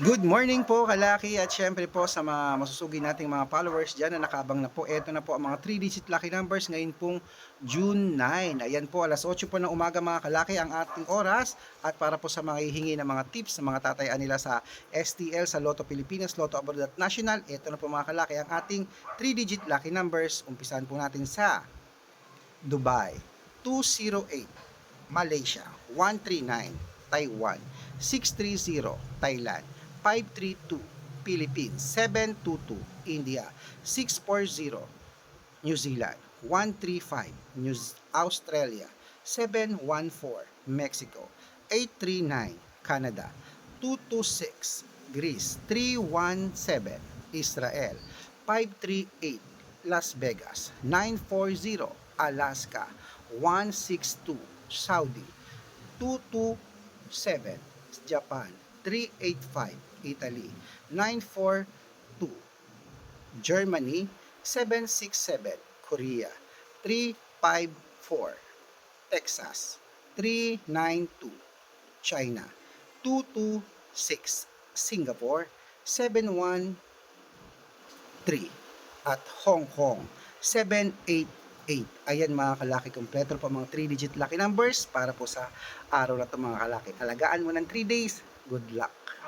Good morning po kalaki at syempre po sa mga masusugi nating mga followers dyan na nakabang na po. Ito na po ang mga 3-digit lucky numbers ngayon pong June 9. Ayan po, alas 8 po ng umaga mga kalaki ang ating oras. At para po sa mga hihingi ng mga tips sa mga tatayaan nila sa STL, sa Lotto Pilipinas, Lotto Abroad at National, ito na po mga kalaki ang ating 3-digit lucky numbers. Umpisahan po natin sa Dubai, 208, Malaysia, 139, Taiwan, 630, Thailand, 532, Philippines, 722, India, 640, New Zealand, 135, New Australia, 714, Mexico, 839, Canada, 226, Greece, 317, Israel, 538, Las Vegas, 940, Alaska, 162, Saudi, 227, Japan, 385, Italy, 942, Germany, 767, Korea, 354, Texas, 392, China, 226, Singapore, 713, at Hong Kong, 788. Ayan mga kalaki, kompleto po mga 3-digit lucky numbers para po sa araw na ito mga kalaki. Alagaan mo ng 3 days. Good luck!